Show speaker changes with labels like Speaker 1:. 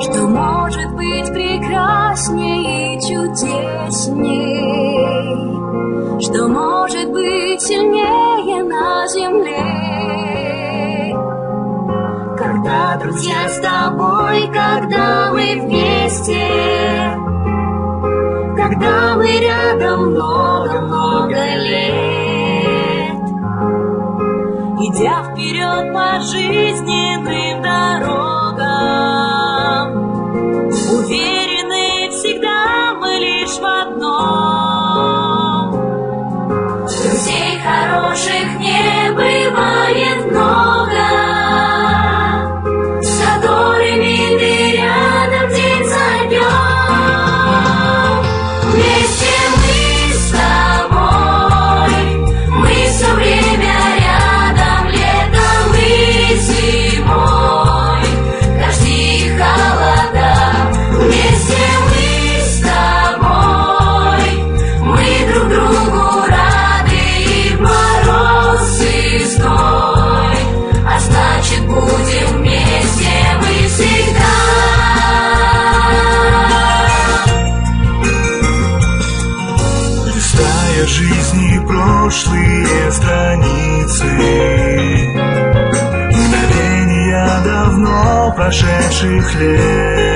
Speaker 1: Что может быть прекраснее и чудесней? Что может быть сильнее на земле? Когда друзья с тобой, когда мы вместе, когда мы рядом много-много лет, идя вперед по жизненным дорогам,
Speaker 2: Жизни прошлые страницы. Мгновения давно прошедших лет